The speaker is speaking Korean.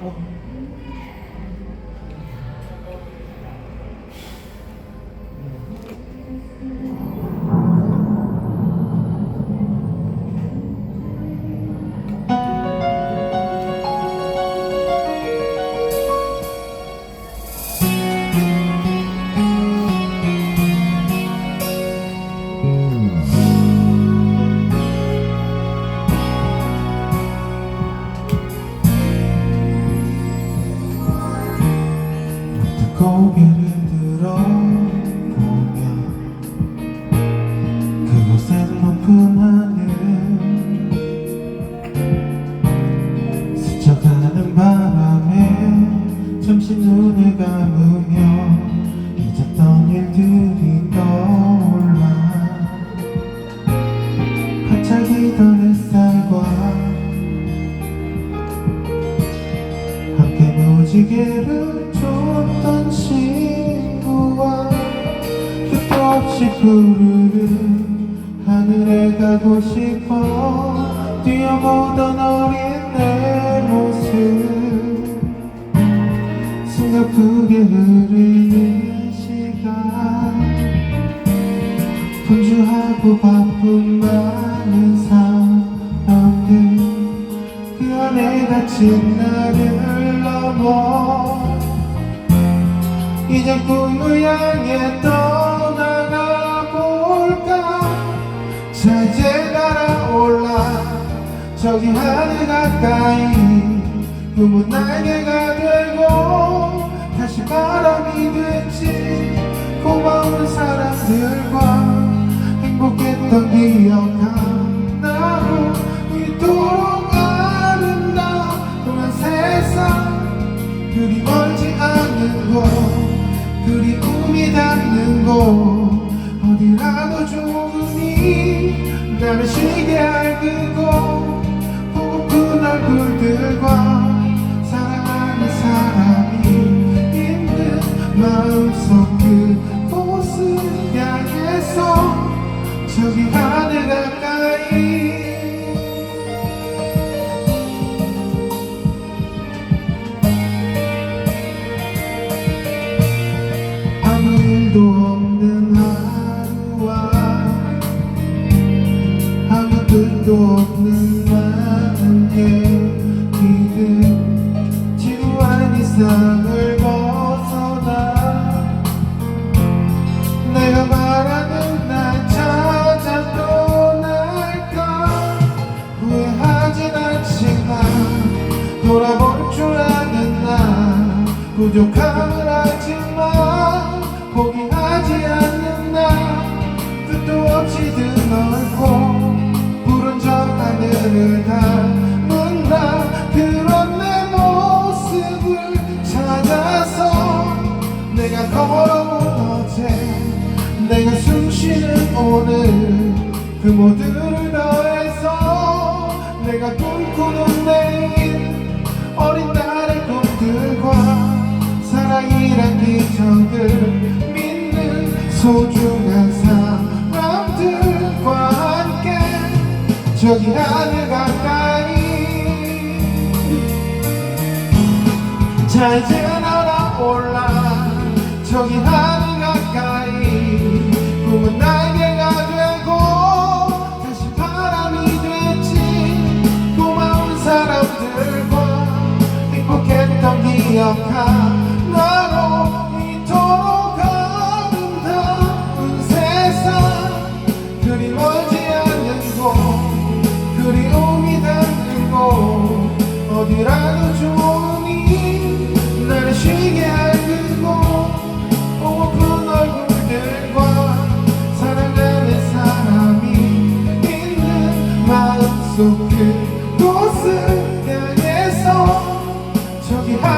고 잠시 눈을 감으며 잊었던 일들이 떠올라. 반짝이던 햇살과 함께 무지개를 줬던 친구와 끝도 없이 푸르른 하늘에 가고 싶어 흐르는 시간 분주하고 바쁜 많은 사람들 그 안에 갇힌 나를 넘어 이제 꿈을 향해 떠나가 볼까? 자 이제 날아올라 저기 하늘 가까이 꿈은 날개가 했던 기억하나고 이토록 아름다운 세상. 그리 멀지 않은 곳 그리움이 닿는 곳. 어디라도 좋으니 나를 쉬게 할 그곳. 보고픈 얼굴들과 저기 하 부족함을 알지만 포기하지 않는 나 끝도 없이 드넓고 푸른 저 하늘을 닮은 나 그런 내 모습을 찾아서 내가 걸어온 어제 내가 숨쉬는 오늘 그 모두를 더해서 내가 꿈꾸는 이란 기적을 믿는 소중한 사람들과 함께 저기 하늘 가까이. 자 이제 날아올라 저기 하늘 가까이. 꿈은 날개가 되고 다시 바람이 됐지. 고마운 사람들과 행복했던 기억하 저기 봐